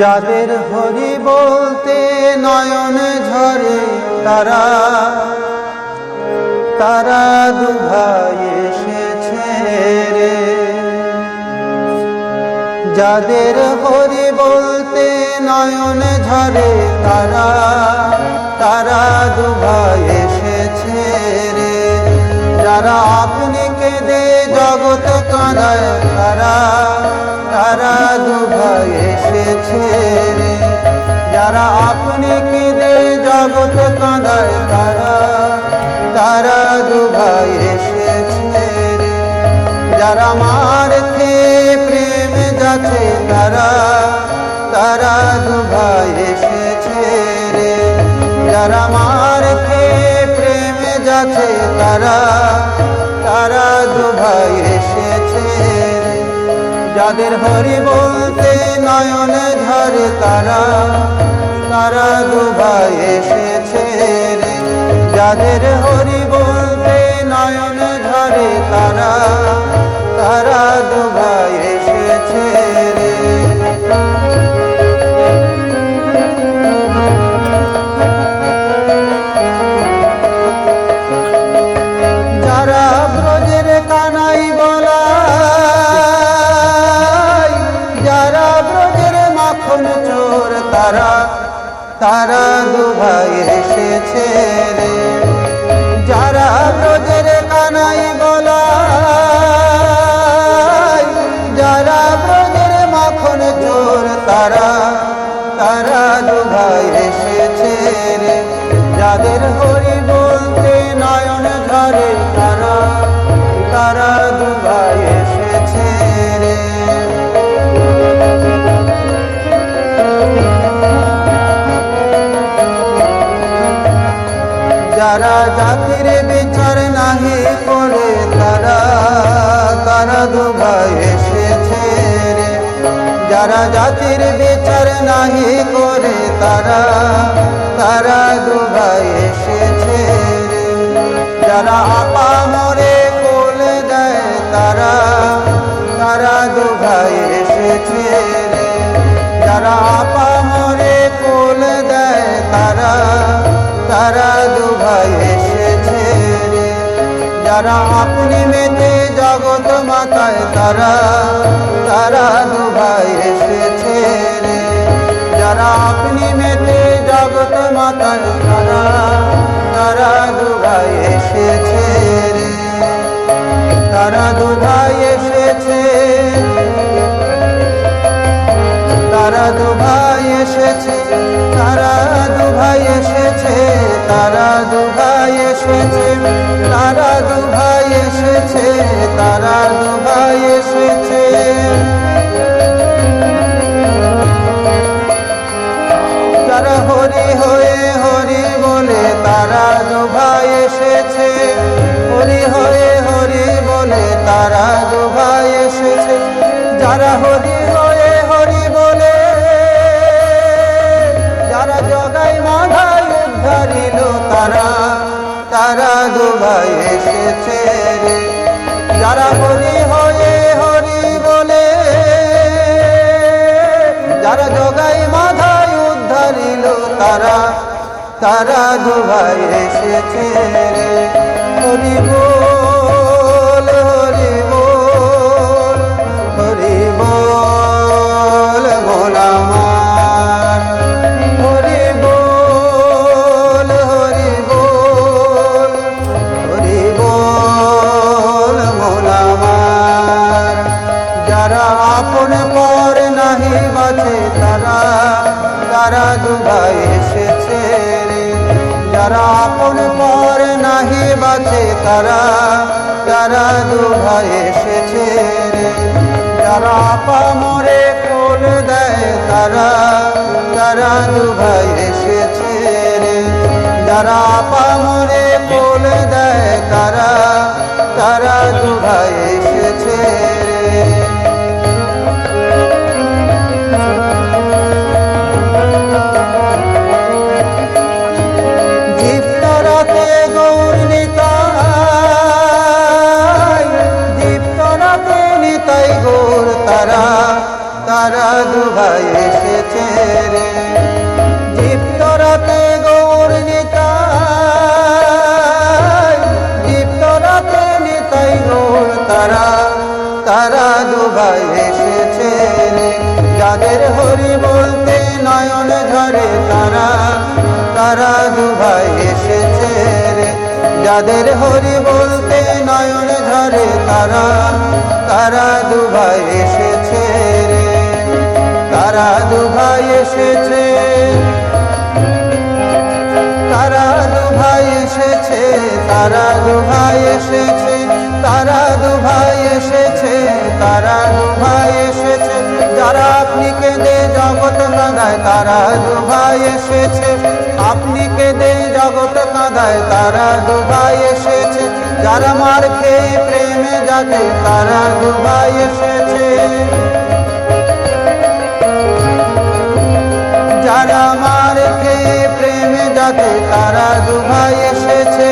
যাদের হরি বলতে নয়ন ঝরে তারা তারা দুভাই এসেছে রে। যাদের হরি বলতে নয়ন ঝরে তারা তারা দুভাই রে। যারা আপনি কেঁদে জগৎ কাঁদায় তারা তারা দুভাই এসেছে যারা মার খেয়ে প্রেম যাচ্ছে তারা তারা দুভাই এসেছে রে। যারা মার খেয়ে প্রেম যাচ্ছে তারা তারা দুভাই রে যাদের হরি বলতে নয়ন ধরে তারা তারা দুভাই এসেছে যাদের হরি তারা তারা দুভাই এসেছে রে। যারা জাতির বিচার নাহি করে, তারা তারা দুভাই এসেছে যারা আপা মরে কোলে দেয়, তারা তারা দুভাই এসেছে যারা আপা মরে কোলে দেয়, তারা তারা দুভাই এসেছে যারা আপনি মেতে জগৎ মাতায়, তারা এসেছে, তারা দুভাই এসেছে, তারা দুভাই এসেছে, তারা দুভাই এসেছে, তারা দুভাই এসেছে। যারা হরি হয়ে হরি বলে তারা দুভাই এসেছে, হরি হয়ে হরি বলে তারা দুভাই এসেছে। যারা হরি জগাই মাধাই উদ্ধারিল তারা। তারা দুবাই এসেছে রে। যারা হরি হয়ে হরি বলে, যারা জগাই মাধাই উদ্ধারিল তারা। তারা দুবাই এসেছে রে। তারা তারা দুভাই এসেছে রে। যারা আপন পর নাহি বাঁচে তারা তারা দুভাই এসেছে রে। যারা আপা মরে কোল দেয় তারা তারা দুভাই এসেছে রে। যারা আপা মরে কোল দেয় তারা দুভাই এসেছে যাদের হরি বলতে নয়ন ঝরে তারা তারা দুভাই এসেছে যাদের হরি বলতে নয়ন ঝরে তারা তারা দুভাই এসেছে রে। তারা দুভাই এসেছে। তারা দুভাই এসেছে, তারা দুভাই এসেছে, তারা দুভাই এসেছে। তারা দুভাই এসেছে। যারা আপনি কেঁদে জগৎ কাঁদায়, তারা দুভাই এসেছে। আপনি কেঁদে জগৎ কাঁদায়, তারা দুভাই এসেছে। যারা মার খেয়ে প্রেমে যাকে তারা দুভাই এসেছে। যারা মার খেয়ে প্রেমে যাতে তারা দুভাই এসেছে।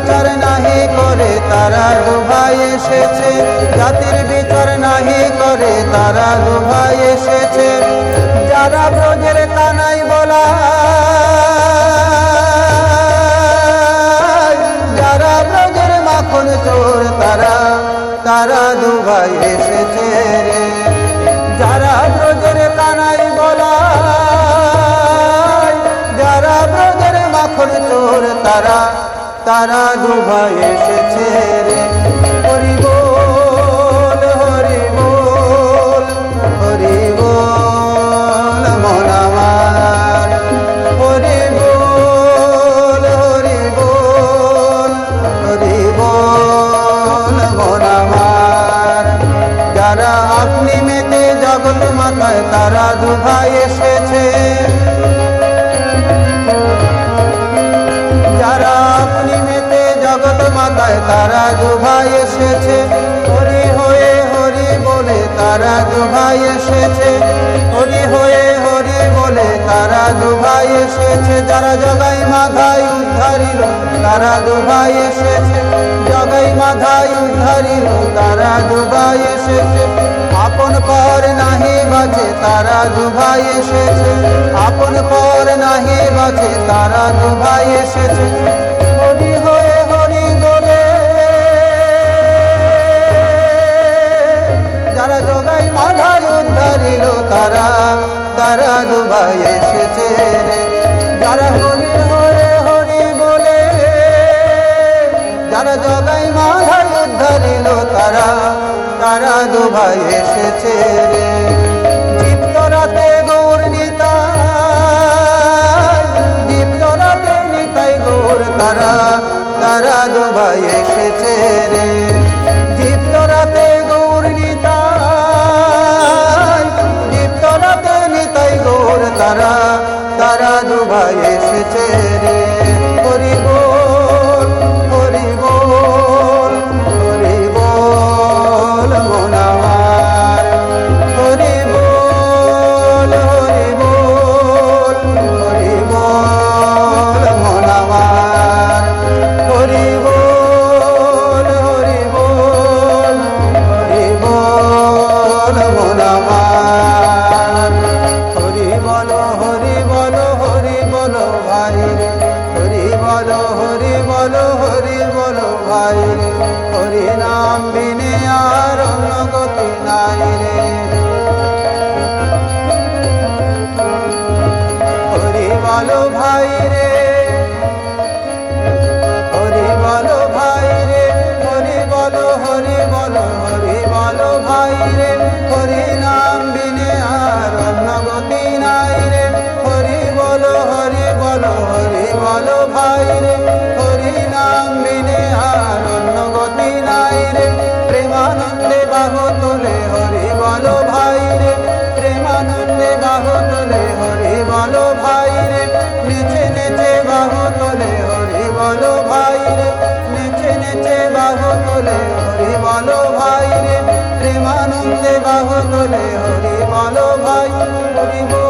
বিচার নাহি করে, তারা দুভাই এসেছে। জাতির বিচার নাহি করে, তারা দুভাই এসেছে। যারা ব্রজের কানাই বলা যারা ব্রজের মাখন চোর, তারা তারা দুভাই এসেছে রে। যারা ব্রজের কানাই বলা যারা ব্রজের মাখন চোর, তারা তারা দুভাই এসেছে রে। হরি বল হরি বল হরি বল হরি বল হরি বল হরি বল যারা আপনি মেতে জগৎ মাথায় তারা দুভাই এসেছে তারা দুভাই এসেছে। হরি হয়ে হরি বলে তারা দুভাই এসেছে। হরি হয়ে হরি বলে তারা দুভাই এসেছে। যারা জগাই মাথায় উদ্ধারিল তারা দুভাই এসেছে। জগাই মাথায় উদ্ধারিল তারা দুভাই এসেছে। আপন পর নাহি বাঁচে তারা দুভাই এসেছে। আপন পর নাহি বাঁচে তারা দুভাই এসেছে। যারা জগাই মাথায় উদ্ধারিল তারা তারা দুভাই এসেছে যারা হরি হয়ে হরি বলে, যারা জগাই মাথায় উদ্ধারিল তারা তারা দুভাই এসেছে তারা তারা দুভাই এসেছে রে। বিনে আর অন্য গতি নাই রে। হরি ভাই তোলে হরি বলো ভাই রে প্রেমানন্দে বাহ তোলে হরি বলো ভাই হরি বল